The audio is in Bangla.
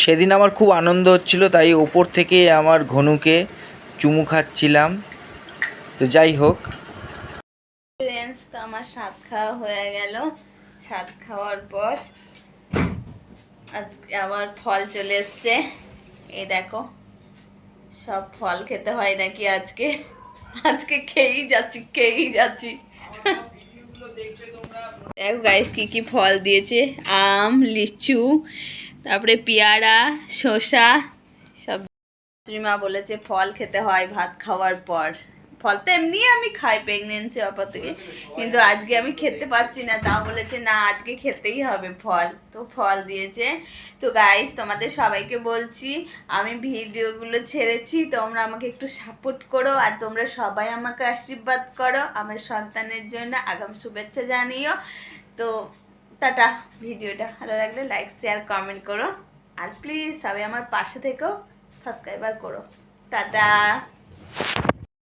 সেদিন আমার খুব আনন্দ হচ্ছিল, তাই ওপর থেকে আমার ঘনুকে চুমু খাচ্ছিলাম। তো যাই হোক। ফ্রেন্ডস তো আমার স্বাদ খাওয়া হয়ে গেল। স্বাদ খাওয়ার পর আজকে আবার ফল চলে এসছে। এই দেখো, সব ফল খেতে হয় নাকি আজকে? আজকে খেয়েই যাচ্ছি খেয়েই যাচ্ছি। দেখো গাইস কি কি ফল দিয়েছে? আম, লিচু তারপরে পেয়ারা, শসা, সব মা বলেছে ফল খেতে হয় ভাত খাওয়ার পর। ফল তো এমনি আমি খাই প্রেগনেন্সি অপর থেকে কিন্তু আজকে আমি খেতে পাচ্ছি না। তাও বলেছে, না, আজকে খেতেই হবে ফল। তো ফল দিয়েছে। তো গাইস তোমাদের সবাইকে বলছি, আমি ভিডিওগুলো ছেড়েছি। তোমরা আমাকে একটু সাপোর্ট করো আর তোমরা সবাই আমাকে আশীর্বাদ করো। আমার সন্তানের জন্য আগাম শুভেচ্ছা জানিও। তো টাটা ভিডিওটা ভালো লাগলে লাইক, শেয়ার, কমেন্ট করো। আর প্লিজ সবাই আমার পাশে থেকেও সাবস্ক্রাইবার করো। টাটা।